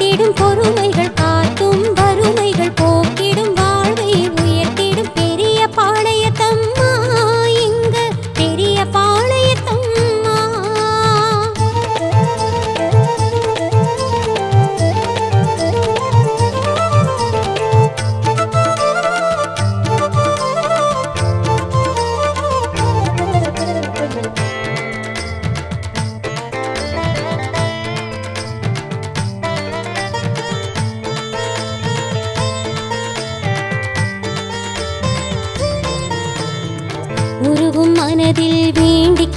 காத்திடும் பொறுமைகள்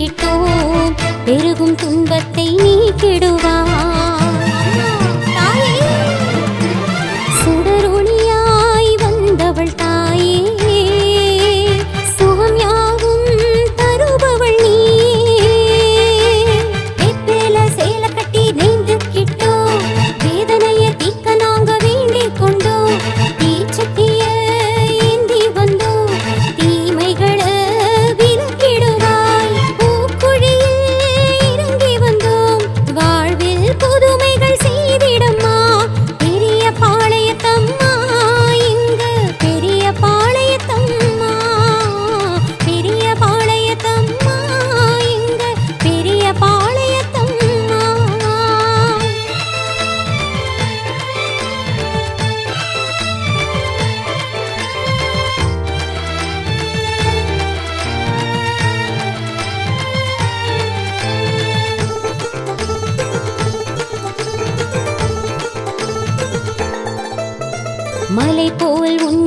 திக்கிட்டோம் பெருகும் துன்பத்தை நீக்கிடுவார் மலை போல் உன்